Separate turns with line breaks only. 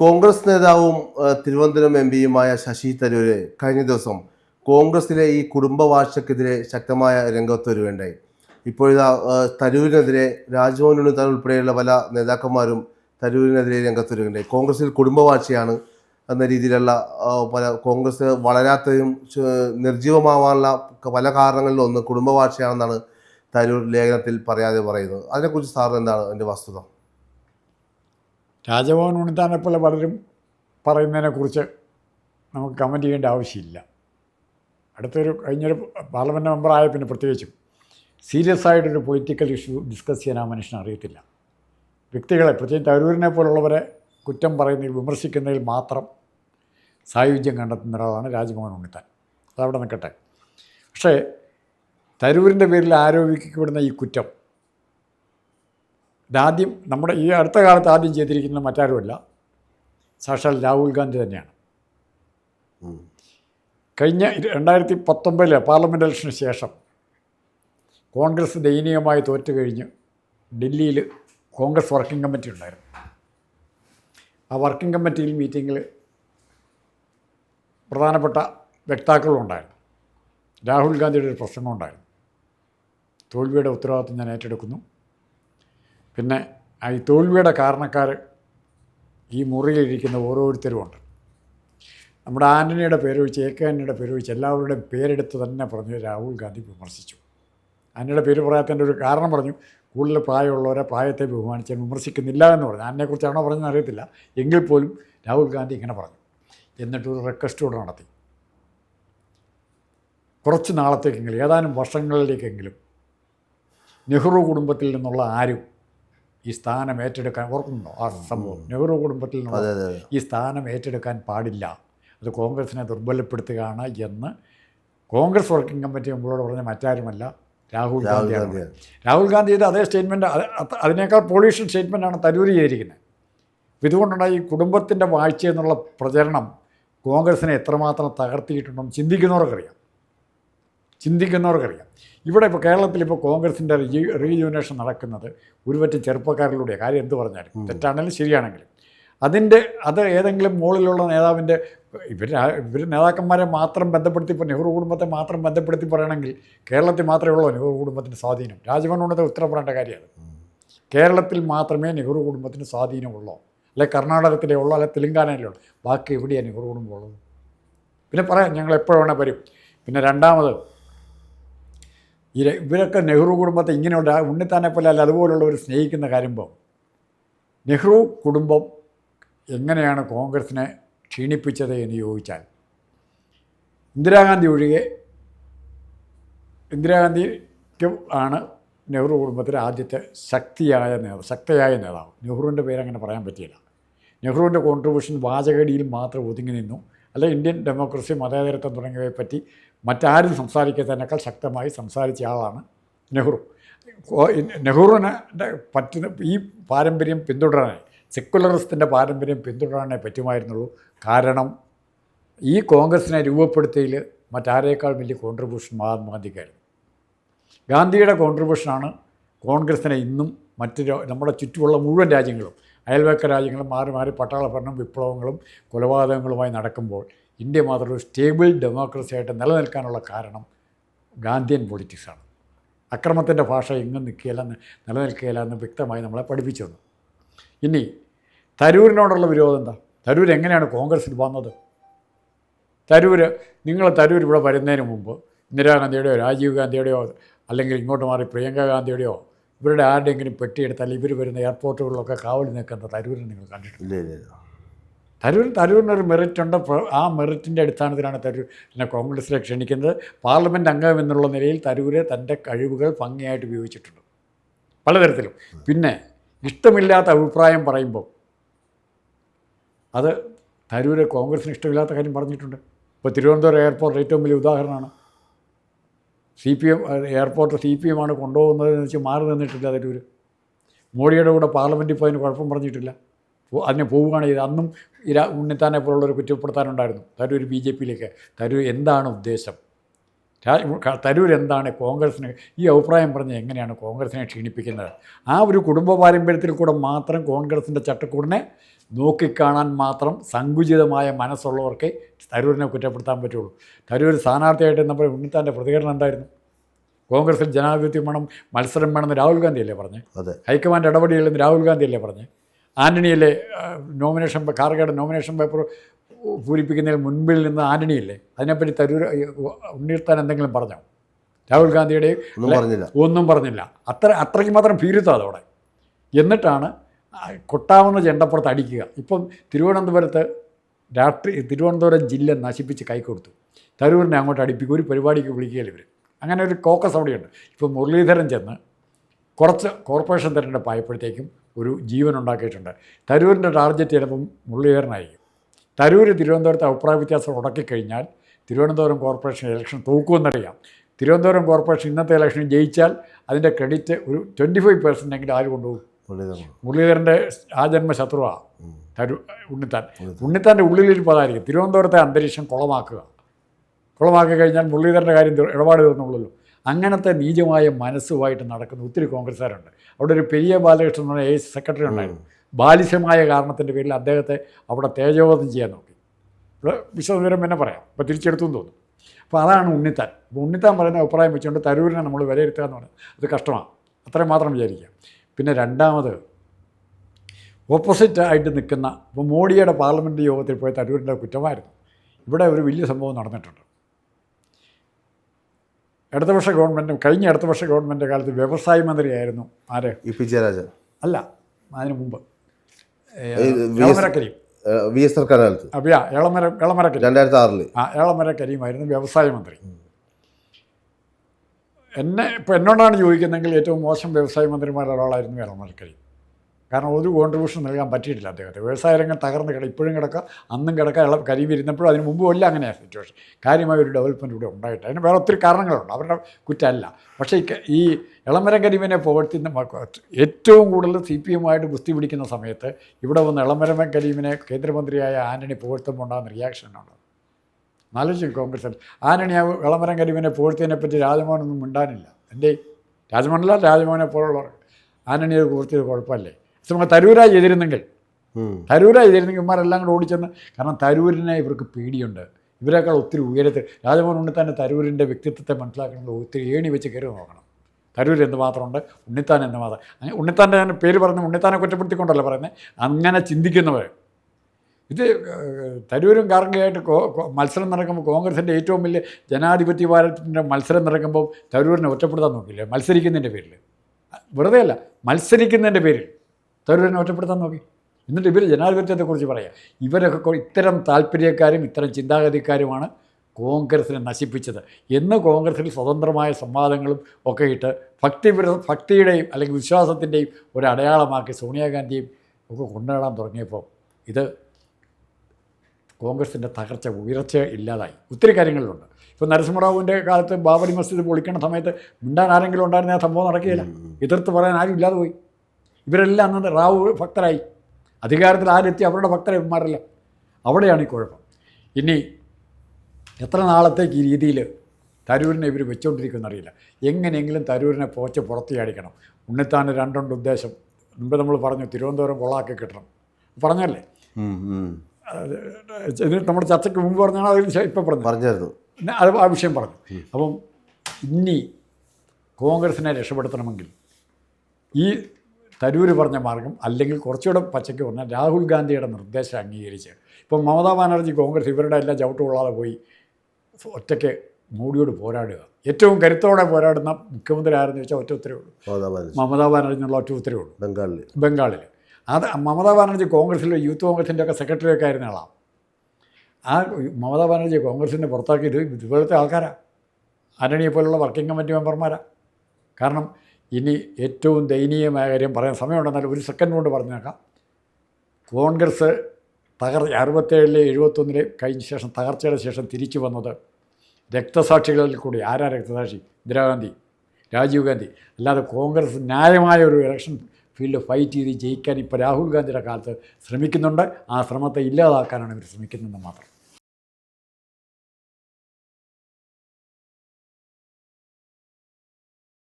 കോൺഗ്രസ് നേതാവും തിരുവനന്തപുരം എം പിയുമായ ശശി തരൂര് കഴിഞ്ഞ ദിവസം കോൺഗ്രസിലെ ഈ കുടുംബവാഴ്ചക്കെതിരെ ശക്തമായ രംഗത്ത് വരുകയുണ്ടായി. ഇപ്പോഴിതാ തരൂരിനെതിരെ രാജ്ഭവൻ ഉണ്ണിത്താൻ ഉൾപ്പെടെയുള്ള പല നേതാക്കന്മാരും തരൂരിനെതിരെ രംഗത്ത് വരികയുണ്ടായി. കോൺഗ്രസിൽ കുടുംബവാഴ്ചയാണ് എന്ന രീതിയിലുള്ള പല കോൺഗ്രസ് വളരാത്തതും നിർജീവമാവാനുള്ള പല കാരണങ്ങളിലും ഒന്ന് കുടുംബവാഴ്ചയാണെന്നാണ് തരൂർ ലേഖനത്തിൽ പറയാതെ പറയുന്നത്. അതിനെക്കുറിച്ച് സാറിന് എന്താണ് എന്റെ വസ്തുത?
രാജഭവൻ ഉണ്ണിത്താനെ പോലെ പലരും പറയുന്നതിനെക്കുറിച്ച് നമുക്ക് കമന്റ് ചെയ്യേണ്ട ആവശ്യമില്ല. അടുത്തൊരു കഴിഞ്ഞൊരു പാർലമെന്റ് മെമ്പറായ പിന്നെ പ്രത്യേകിച്ചും സീരിയസ് ആയിട്ടൊരു പൊളിറ്റിക്കൽ ഇഷ്യൂ ഡിസ്കസ് ചെയ്യാൻ ആ മനുഷ്യനെ അറിയത്തില്ല. വ്യക്തികളെ പ്രത്യേകിച്ച് തരൂരിനെ പോലുള്ളവരെ കുറ്റം പറയുന്നതിൽ വിമർശിക്കുന്നതിൽ മാത്രം സായുജ്യം കണ്ടെത്തുന്ന ഒരാളാണ് രാജ്മോഹൻ ഉണ്ണിത്താൻ അതവിടെ നിൽക്കട്ടെ. പക്ഷേ തരൂരിന്റെ പേരിൽ ആരോപിക്കപ്പെടുന്ന ഈ കുറ്റം ഇതാദ്യം നമ്മുടെ ഈ അടുത്ത കാലത്ത് ആദ്യം ചെയ്തിരിക്കുന്നത് മറ്റാരുമല്ല. സാക്ഷാൽ രാഹുൽ ഗാന്ധി തന്നെയാണ്. കഴിഞ്ഞ രണ്ടായിരത്തി പത്തൊമ്പതിലെ പാർലമെന്റ് ഇലക്ഷന് ശേഷം കോൺഗ്രസ് ദയനീയമായി തോറ്റു കഴിഞ്ഞ് ഡൽഹിയിൽ കോൺഗ്രസ് വർക്കിംഗ് കമ്മിറ്റി ഉണ്ടായിരുന്നു. ആ വർക്കിംഗ് കമ്മിറ്റിയിൽ മീറ്റിങ്ങിൽ പ്രധാനപ്പെട്ട വ്യക്താക്കളും ഉണ്ടായിരുന്നു രാഹുൽ ഗാന്ധിയുടെ ഒരു പ്രസംഗം ഉണ്ടായിരുന്നു. തോൽവിയുടെ ഉത്തരവാദിത്വം ഞാൻ ഏറ്റെടുക്കുന്നു. പിന്നെ ഈ തോൽവിയുടെ കാരണക്കാർ ഈ മുറിയിലിരിക്കുന്ന ഓരോരുത്തരുമുണ്ട്. നമ്മുടെ ആന്റണിയുടെ പേര് വെച്ച് എ കെ ആന്റണിയുടെ പേര് വെച്ച് എല്ലാവരുടെയും പേരെടുത്ത് തന്നെ പറഞ്ഞു രാഹുൽ ഗാന്ധി വിമർശിച്ചു. ആന്റണിയുടെ പേര് പറയാത്തതിന്റെ ഒരു കാരണം പറഞ്ഞു കൂടുതൽ പ്രായമുള്ളവരെ പ്രായത്തെ ബഹുമാനിച്ച് വിമർശിക്കുന്നില്ല എന്ന് പറഞ്ഞു. ആന്റിനെക്കുറിച്ചാണോ പറഞ്ഞതെന്ന് അറിയത്തില്ല. എങ്കിൽ പോലും രാഹുൽ ഗാന്ധി ഇങ്ങനെ പറഞ്ഞു. എന്നിട്ട് ഒരു റിക്വസ്റ്റ് കൂടെ നടത്തി. കുറച്ച് നാളത്തേക്കെങ്കിലും ഏതാനും വർഷങ്ങളിലേക്കെങ്കിലും നെഹ്റു കുടുംബത്തിൽ നിന്നുള്ള ആരും ഈ സ്ഥാനം ഏറ്റെടുക്കാൻ ഓർക്കുന്നുണ്ടോ? ആ സംഭവം. നെഹ്റു കുടുംബത്തിൽ ഈ സ്ഥാനം ഏറ്റെടുക്കാൻ പാടില്ല. അത് കോൺഗ്രസിനെ ദുർബലപ്പെടുത്തുകയാണ് എന്ന് കോൺഗ്രസ് വർക്കിംഗ് കമ്മിറ്റി മുമ്പോട് പറഞ്ഞ മറ്റാരുമല്ല രാഹുൽ ഗാന്ധിയാണ്. രാഹുൽ ഗാന്ധിയുടെ അതേ സ്റ്റേറ്റ്മെന്റ് അതിനേക്കാൾ പോളിഷൻ സ്റ്റേറ്റ്മെന്റാണ് തരൂരി ചെയ്തിരിക്കുന്നത് അപ്പം ഇതുകൊണ്ടുണ്ടായി ഈ കുടുംബത്തിന്റെ വാഴ്ച എന്നുള്ള പ്രചരണം കോൺഗ്രസിനെ എത്രമാത്രം തകർത്തിയിട്ടുണ്ടെന്ന് ചിന്തിക്കുന്നവർക്കറിയാം. ചിന്തിക്കുന്നവർക്കറിയാം. ഇവിടെ ഇപ്പോൾ കേരളത്തിൽ ഇപ്പോൾ കോൺഗ്രസിന്റെ റീജുവിനേഷൻ നടക്കുന്നത് ഒരുപറ്റം ചെറുപ്പക്കാരിലൂടെ കാര്യം എന്ത് പറഞ്ഞാലും തെറ്റാണെങ്കിലും ശരിയാണെങ്കിലും. അതിന്റെ അത് ഏതെങ്കിലും മുകളിലുള്ള നേതാവിന്റെ ഇവർ ഇവർ നേതാക്കന്മാരെ മാത്രം ബന്ധപ്പെടുത്തി ഇപ്പോൾ നെഹ്റു കുടുംബത്തെ മാത്രം ബന്ധപ്പെടുത്തി പറയണമെങ്കിൽ കേരളത്തിൽ മാത്രമേ ഉള്ളൂ നെഹ്റു കുടുംബത്തിന്റെ സ്വാധീനം? രാജ്ഭവൻ ഉത്തരപ്പെടേണ്ട ഉത്തരം കാര്യമാണ്. കേരളത്തിൽ മാത്രമേ നെഹ്റു കുടുംബത്തിന് സ്വാധീനമുള്ളൂ അല്ലെ കർണാടകത്തിലേ ഉള്ളൂ? അല്ലെ തെലുങ്കാനയിലുള്ളൂ ബാക്കി എവിടെയാണ് നെഹ്റു കുടുംബം ഉള്ളത്? പിന്നെ പറയാം ഞങ്ങൾ എപ്പോഴാണ് വരും? പിന്നെ രണ്ടാമത് ഈ ഇവരൊക്കെ നെഹ്റു കുടുംബത്തെ ഇങ്ങനെയുണ്ട്. ഉണ്ണിത്താനെ പോലെ അല്ല അതുപോലുള്ളവർ സ്നേഹിക്കുന്ന കാര്യമ്പോൾ നെഹ്റു കുടുംബം എങ്ങനെയാണ് കോൺഗ്രസിനെ ക്ഷീണിപ്പിച്ചത് എന്ന് ചോദിച്ചാൽ ഇന്ദിരാഗാന്ധി ഒഴികെ ഇന്ദിരാഗാന്ധിക്ക് ആണ് നെഹ്റു കുടുംബത്തിലെ ആദ്യത്തെ ശക്തിയായ നേതാവ് ശക്തയായ നേതാവ്. നെഹ്റുവിന്റെ പേര് അങ്ങനെ പറയാൻ പറ്റിയില്ല. നെഹ്റുവിന്റെ കോൺട്രിബ്യൂഷൻ വാചകടിയിൽ മാത്രം ഒതുങ്ങി നിന്നു. അല്ല ഇന്ത്യൻ ഡെമോക്രസി മതേതരത്വം തുടങ്ങിയവയെ പറ്റി മറ്റാരും സംസാരിക്കാത്തതിനേക്കാൾ ശക്തമായി സംസാരിച്ച ആളാണ് നെഹ്റു. നെഹ്റുവിന് പറ്റുന്ന ഈ പാരമ്പര്യം പിന്തുടരാനേ സെക്കുലറിസത്തിന്റെ പാരമ്പര്യം പിന്തുടരാനേ പറ്റുമായിരുന്നുള്ളൂ. കാരണം ഈ കോൺഗ്രസിനെ രൂപപ്പെടുത്തിയതിൽ മറ്റാരേക്കാൾ വലിയ കോൺട്രിബ്യൂഷൻ മഹാത്മാഗാന്ധിക്കായിരുന്നു ഗാന്ധിയുടെ കോൺട്രിബ്യൂഷനാണ് കോൺഗ്രസിനെ ഇന്നും മറ്റ് നമ്മുടെ ചുറ്റുമുള്ള മുഴുവൻ രാജ്യങ്ങളും അയൽവക്ക രാജ്യങ്ങളും മാറി മാറി പട്ടാള ഭരണം വിപ്ലവങ്ങളും കൊലപാതകങ്ങളുമായി നടക്കുമ്പോൾ ഇന്ത്യ മാത്രം ഒരു സ്റ്റേബിൾ ഡെമോക്രസി ആയിട്ട് നിലനിൽക്കാനുള്ള കാരണം ഗാന്ധിയൻ പൊളിറ്റിക്സാണ് അക്രമത്തിന്റെ ഭാഷ എങ്ങും നിൽക്കുകയില്ല നിലനിൽക്കുകയില്ല എന്ന് വ്യക്തമായി നമ്മളെ പഠിപ്പിച്ചു തന്നു. ഇനി തരൂരിനോടുള്ള വിരോധം എന്താ? തരൂർ എങ്ങനെയാണ് കോൺഗ്രസ്സിൽ വന്നത്? തരൂർ നിങ്ങൾ തരൂർ ഇവിടെ വരുന്നതിന് മുമ്പ് ഇന്ദിരാഗാന്ധിയുടെയോ രാജീവ് ഗാന്ധിയുടെയോ അല്ലെങ്കിൽ ഇങ്ങോട്ട് മാറി പ്രിയങ്ക ഗാന്ധിയുടെയോ ഇവരുടെ ആരുടെയെങ്കിലും പെട്ടിയെടുത്താൽ ഇവർ വരുന്ന എയർപോർട്ടുകളിലൊക്കെ കാവൽ നിൽക്കുന്ന തരൂരിനെ നിങ്ങൾ
ഇല്ല.
തരൂർ തരൂരിനൊരു മെറിറ്റ് ഉണ്ട്. ആ മെറിറ്റിന്റെ അടിസ്ഥാനത്തിലാണ് തരൂർ എന്നെ കോൺഗ്രസ്സിലേക്ക് ക്ഷണിക്കുന്നത്. പാർലമെന്റ് അംഗം എന്നുള്ള നിലയിൽ തരൂര് തന്റെ കഴിവുകൾ ഭംഗിയായിട്ട് ഉപയോഗിച്ചിട്ടുണ്ട്. പലതരത്തിലും. പിന്നെ ഇഷ്ടമില്ലാത്ത അഭിപ്രായം പറയുമ്പോൾ അത് തരൂര് കോൺഗ്രസ്സിന് ഇഷ്ടമില്ലാത്ത കാര്യം പറഞ്ഞിട്ടുണ്ട്. ഇപ്പോൾ തിരുവനന്തപുരം എയർപോർട്ട് ഏറ്റവും വലിയ ഉദാഹരണമാണ്. C P M airport C P എമ്മാണ് കൊണ്ടുപോകുന്നതെന്ന് വെച്ച് മാറി നിന്നിട്ടില്ല തരൂര്. മോഡിയുടെ കൂടെ പാർലമെന്റിൽ പോയതിന് കുഴപ്പം പറഞ്ഞിട്ടില്ല. അതിനെ പോവുകയാണ് ചെയ്തത്. അന്നും ഇരാ ഉണ്ണിത്താനെ പോലുള്ളവർ കുറ്റപ്പെടുത്താനുണ്ടായിരുന്നു. തരൂർ ബി ജെ പിയിലേക്ക്. തരൂർ എന്താണ് ഉദ്ദേശം? തരൂർ എന്താണ് കോൺഗ്രസിന് ഈ അഭിപ്രായം പറഞ്ഞ് എങ്ങനെയാണ് കോൺഗ്രസിനെ ക്ഷീണിപ്പിക്കുന്നത്? ആ ഒരു കുടുംബ പാരമ്പര്യത്തിൽ കൂടെ മാത്രം കോൺഗ്രസിന്റെ ചട്ടക്കൂടിനെ നോക്കിക്കാണാൻ മാത്രം സങ്കുചിതമായ മനസ്സുള്ളവർക്ക് തരൂരിനെ കുറ്റപ്പെടുത്താൻ പറ്റുള്ളൂ. തരൂർ സ്ഥാനാർത്ഥിയായിട്ട് നമ്മുടെ ഉണ്ണിത്താന്റെ പ്രതികരണം എന്തായിരുന്നു? കോൺഗ്രസിൽ ജനാധിപത്യം വേണം മത്സരം വേണമെന്ന് രാഹുൽ ഗാന്ധി അല്ലേ പറഞ്ഞത്
അതെ.
ഹൈക്കമാൻഡ് ഇടപെടില്ലെന്ന് രാഹുൽ ഗാന്ധിയല്ലേ പറഞ്ഞത് ആന്റണിയല്ലേ ആ, നോമിനേഷൻ കാർഗേഡ് കാർഗയുടെ നോമിനേഷൻ പേപ്പർ പൂരിപ്പിക്കുന്നതിന് മുൻപിൽ നിന്ന് ആന്റണിയില്ലേ അതിനെപ്പറ്റി തരൂർ ഉണ്ണിത്താൻ എന്തെങ്കിലും പറഞ്ഞോ? രാഹുൽ ഗാന്ധിയുടെ
ഒന്നും പറഞ്ഞില്ല.
അത്ര അത്രയ്ക്ക് മാത്രം ഭീരുത്വം അതോടെ എന്നിട്ടാണ് കൊട്ടാവുന്ന ചെണ്ടപ്പുറത്ത് അടിക്കുക. ഇപ്പം തിരുവനന്തപുരത്ത് രാഷ്ട്രീയ തിരുവനന്തപുരം ജില്ല നശിപ്പിച്ച് കൈക്കൊടുത്തു തരൂരിനെ അങ്ങോട്ട് അടിപ്പിക്കും. ഒരു പരിപാടിക്ക് വിളിക്കുകയില്ല ഇവർ അങ്ങനെ ഒരു കോക്കസ് അവിടെയുണ്ട്. ഇപ്പം മുരളീധരൻ ചെന്ന് കുറച്ച് കോർപ്പറേഷൻ തിരഞ്ഞെടുപ്പായപ്പോഴത്തേക്കും ഒരു ജീവൻ ഉണ്ടാക്കിയിട്ടുണ്ട്. തരൂരിന്റെ ടാർഗറ്റ് ചിലപ്പം മുരളീധരനായിരിക്കും തരൂർ തിരുവനന്തപുരത്തെ അഭിപ്രായ വ്യത്യാസം ഉടക്കിക്കഴിഞ്ഞാൽ തിരുവനന്തപുരം കോർപ്പറേഷൻ ഇലക്ഷൻ തോക്കുമെന്നറിയാം. തിരുവനന്തപുരം കോർപ്പറേഷൻ ഇന്നത്തെ ഇലക്ഷനിൽ ജയിച്ചാൽ അതിന്റെ ക്രെഡിറ്റ് ഒരു ട്വന്റി ഫൈവ് പെർസെന്റ് എങ്കിലും ആര് കൊണ്ടുപോകും?
മുരളീധരന്റെ
ആ ജന്മ ശത്രുവാണ് തരു ഉണ്ണിത്താൻ. ഉണ്ണിത്താന്റെ ഉള്ളിലിരിപ്പ് അതായിരിക്കും തിരുവനന്തപുരത്തെ അന്തരീക്ഷം കുളമാക്കുക. കുളമാക്കി കഴിഞ്ഞാൽ മുരളീധരന്റെ കാര്യം ഇടപാട് തീർന്നുള്ളൂ അങ്ങനത്തെ നീചമായ മനസ്സുമായിട്ട് നടക്കുന്ന ഒത്തിരി കോൺഗ്രസ്സുകാരുണ്ട്. അവിടെ ഒരു പെരിയ ബാലകൃഷ്ണൻ എന്ന് പറഞ്ഞ എ സെക്രട്ടറി ഉണ്ടായിരുന്നു. ബാലിശമായ കാരണത്തിന്റെ പേരിൽ അദ്ദേഹത്തെ അവിടെ തേജോവധം ചെയ്യാൻ നോക്കി. ഇവിടെ വിശദവിവരം പിന്നെ പറയാം. അപ്പോൾ തിരിച്ചെടുത്തു എന്ന് തോന്നുന്നു അപ്പോൾ അതാണ് ഉണ്ണിത്താൻ. അപ്പോൾ ഉണ്ണിത്താൻ പറയുന്ന അഭിപ്രായം വെച്ചുകൊണ്ട് തരൂരിനെ നമ്മൾ വിലയിരുത്തുക എന്ന് പറയുന്നത് അത് കഷ്ടമാണ്. അത്രയും മാത്രം വിചാരിക്കുക. പിന്നെ രണ്ടാമത് ഓപ്പോസിറ്റ് ആയിട്ട് നിൽക്കുന്ന ഇപ്പോൾ മോഡിയുടെ പാർലമെന്റ് യോഗത്തിൽ പോയ തരൂരിന്റെ കുറ്റമായിരുന്നു. ഇവിടെ ഒരു വലിയ സംഭവം നടന്നിട്ടുണ്ട്. ഇടതുപക്ഷ ഗവൺമെന്റും കഴിഞ്ഞ ഇടതുപക്ഷ ഗവൺമെന്റ് കാലത്ത് വ്യവസായ മന്ത്രിയായിരുന്നു. ആര്?
E P Jayarajan.
അല്ല അതിനു മുമ്പ്. ഏ,
ഇത് വി എസ്- സർക്കാർ കാലത്ത്
അപ്പിയ എളമര എളമര കരീം
രണ്ടായിരത്തി ആറിൽ
ആ ഏളമര കരീമായിരുന്നു വ്യവസായ മന്ത്രി. എന്നെ ഇപ്പോൾ എന്നോടാണ് ചോദിക്കുന്നതെങ്കിൽ ഏറ്റവും മോശം വ്യവസായ മന്ത്രിമാരുടെ ഒരാളായിരുന്നു ഏളമര കരീം കാരണം ഒരു കോൺട്രിബ്യൂഷൻ നൽകാൻ പറ്റിയിട്ടില്ല അദ്ദേഹത്തെ വ്യവസായ രംഗം തകർന്ന് കിടക്കുക ഇപ്പോഴും കിടക്കുക അന്നും കിടക്കുക ഇളം കരി ഇരുന്നപ്പോഴും അതിന് മുമ്പും അല്ല അങ്ങനെയാണ് സിറ്റുവേഷൻ കാര്യമായ ഒരു ഡെവലപ്മെന്റ് ഇവിടെ ഉണ്ടായിട്ട് അതിന് വേറെ ഒത്തിരി കാരണങ്ങളുണ്ട്. അവരുടെ കുറ്റമല്ല. പക്ഷേ ഈ ഇളമരം കരീമിനെ പുകഴ്ത്തുന്ന ഏറ്റവും കൂടുതൽ സി പി എമ്മായിട്ട് ഗുസ്തി പിടിക്കുന്ന സമയത്ത് ഇവിടെ വന്ന് ഇളമരം കരീമിനെ കേന്ദ്രമന്ത്രിയായ ആന്റണി പുകഴ്ത്തുമ്പോൾ ഉണ്ടാകുന്ന റിയാക്ഷനാണ് ആലോചിക്കും കോൺഗ്രസ് ആന്റണി ആ വിളമരം കരിമിനെ പുകഴ്ത്തിയതിനെ പറ്റി രാജമോഹനൊന്നും മിണ്ടാനില്ല. എന്റെ രാജമോഹനല്ല രാജമോഹനെ പോലുള്ളവർ. ആന്റണി അത് പുകഴ്ത്തിയത് കുഴപ്പമല്ലേ? നമ്മൾ തരൂരായി ചെയ്തിരുന്നെങ്കിൽ തരൂര ചെയ്തിരുന്നെങ്കിൽ ഇവന്മാരെല്ലാം കൂടെ ഓടിച്ചെന്ന്. കാരണം തരൂരിനെ ഇവർക്ക് പേടിയുണ്ട്. ഇവരെക്കാൾ ഒത്തിരി ഉയരത്തിൽ രാജമോഹൻ ഉണ്ണിത്താന്റെ തരൂരിന്റെ വ്യക്തിത്വത്തെ മനസ്സിലാക്കണമെങ്കിൽ ഒത്തിരി ഏണി വെച്ച് കയറി നോക്കണം. തരൂർ എന്തുമാത്രമുണ്ട്? ഉണ്ണിത്താൻ എന്തുമാത്രം? അങ്ങനെ ഉണ്ണിത്താന്റെ ഞാൻ പേര് പറഞ്ഞ് ഉണ്ണിത്താനെ കുറ്റപ്പെടുത്തിക്കൊണ്ടല്ല പറയുന്നത് അങ്ങനെ ചിന്തിക്കുന്നവർ ഇത് തരൂരും കാർഗയായിട്ട് മത്സരം നടക്കുമ്പോൾ കോൺഗ്രസിന്റെ ഏറ്റവും വലിയ ജനാധിപത്യ ഭാരതത്തിന്റെ മത്സരം നടക്കുമ്പോൾ തരൂരിനെ ഒറ്റപ്പെടുത്താൻ നോക്കില്ലേ? മത്സരിക്കുന്നതിന്റെ പേരിൽ വെറുതെയല്ല മത്സരിക്കുന്നതിന്റെ പേരിൽ തരൂരിനെ ഒറ്റപ്പെടുത്താൻ നോക്കി. എന്നിട്ട് ഇവർ ജനാധിപത്യത്തെക്കുറിച്ച് പറയാം. ഇവരൊക്കെ ഇത്തരം താല്പര്യക്കാരും ഇത്തരം ചിന്താഗതിക്കാരുമാണ് കോൺഗ്രസിനെ നശിപ്പിച്ചത്. എന്ന് കോൺഗ്രസിൽ സ്വതന്ത്രമായ സംവാദങ്ങളും ഒക്കെ ഇട്ട് ഭക്തി ഭക്തിയുടെയും അല്ലെങ്കിൽ വിശ്വാസത്തിന്റെയും ഒരു അടയാളമാക്കി സോണിയാഗാന്ധിയും ഒക്കെ കൊണ്ടുനടാൻ തുടങ്ങിയപ്പോൾ ഇത് കോൺഗ്രസിന്റെ തകർച്ച ഉയർച്ച ഇല്ലാതായി. ഒത്തിരി കാര്യങ്ങളിലുണ്ട്. ഇപ്പോൾ നരസിംഹറാവുവിന്റെ കാലത്ത് ബാബരി മസ്ജിദ് പൊളിക്കണ സമയത്ത് മിണ്ടാൻ ആരെങ്കിലും ഉണ്ടായിരുന്ന ആ സംഭവം നടക്കുകയില്ല. എതിർത്ത് പറയാൻ ആരും ഇല്ലാതെ പോയി. ഇവരെല്ലാം അന്ന് റാവു ഭക്തരായി. അധികാരത്തിൽ ആരെത്തി അവരുടെ ഭക്തരെ മാറില്ല അവിടെയാണ് ഈ കുഴപ്പം. ഇനി എത്ര നാളത്തേക്ക് ഈ രീതിയിൽ തരൂരിനെ ഇവർ വെച്ചുകൊണ്ടിരിക്കുമെന്ന് അറിയില്ല. എങ്ങനെയെങ്കിലും തരൂരിനെ പോച്ച് പുറത്ത് അടിക്കണം ഉണ്ണിത്താന് രണ്ടുണ്ട് ഉദ്ദേശം. മുമ്പ് നമ്മൾ പറഞ്ഞു തിരുവനന്തപുരം കൊള്ളാക്കി കിട്ടണം. പറഞ്ഞല്ലേ. നമ്മുടെ ചർച്ചയ്ക്ക് മുമ്പ് പറഞ്ഞാണ് അതിന് ഇപ്പം പറഞ്ഞു.
പറഞ്ഞായിരുന്നു.
അത് ആ വിഷയം പറഞ്ഞു. അപ്പം ഇനി കോൺഗ്രസിനെ രക്ഷപ്പെടുത്തണമെങ്കിൽ ഈ തരൂര് പറഞ്ഞ മാർഗം അല്ലെങ്കിൽ കുറച്ചുകൂടെ പച്ചയ്ക്ക് പറഞ്ഞാൽ രാഹുൽ ഗാന്ധിയുടെ നിർദ്ദേശം അംഗീകരിച്ച്. ഇപ്പം മമതാ ബാനർജി കോൺഗ്രസ് ഇവരുടെ എല്ലാം ചവിട്ട് കൊള്ളാതെ പോയി ഒറ്റയ്ക്ക് മോഡിയോട് പോരാടുക. ഏറ്റവും കരുത്തോടെ പോരാടുന്ന മുഖ്യമന്ത്രി ആരെന്ന് വെച്ചാൽ ഒറ്റ ഉത്തരവേ ഉള്ളൂ.
മമതാ ബാനർജി.
എന്നുള്ള ഒറ്റ ഉത്തരവേ ഉള്ളൂ.
ബംഗാളിൽ
ബംഗാളിൽ അത് മമതാ ബാനർജി കോൺഗ്രസിലെ യൂത്ത് കോൺഗ്രസിന്റെ ഒക്കെ സെക്രട്ടറി ഒക്കെ ആയിരുന്ന ആളാണ് ആ മമതാ ബാനർജി കോൺഗ്രസിന്റെ പുറത്താക്കിയത് ഇതുപോലത്തെ ആൾക്കാരാണ് ആന്റണിയെ പോലുള്ള വർക്കിംഗ് കമ്മിറ്റി മെമ്പർമാരാണ് കാരണം ഇനി ഏറ്റവും ദയനീയമായ കാര്യം പറയാൻ സമയമുണ്ടെന്നാൽ ഒരു സെക്കൻഡ് കൊണ്ട് പറഞ്ഞേക്കാം. കോൺഗ്രസ് തകർ അറുപത്തേഴിലെ എഴുപത്തൊന്നിലെ കഴിഞ്ഞ ശേഷം തകർച്ചയുടെ ശേഷം തിരിച്ചു വന്നത് രക്തസാക്ഷികളിൽ കൂടി. ആരാ രക്തസാക്ഷി? ഇന്ദിരാഗാന്ധി രാജീവ് ഗാന്ധി. അല്ലാതെ കോൺഗ്രസ് ന്യായമായ ഒരു ഇലക്ഷൻ ഫീൽഡ് ഫൈറ്റ് ചെയ്ത് ജയിക്കാൻ ഇപ്പോൾ രാഹുൽ ഗാന്ധിയുടെ കാലത്ത് ശ്രമിക്കുന്നുണ്ട്. ആ ശ്രമത്തെ ഇല്ലാതാക്കാനാണ് ഇവർ ശ്രമിക്കുന്നതെന്ന് മാത്രം.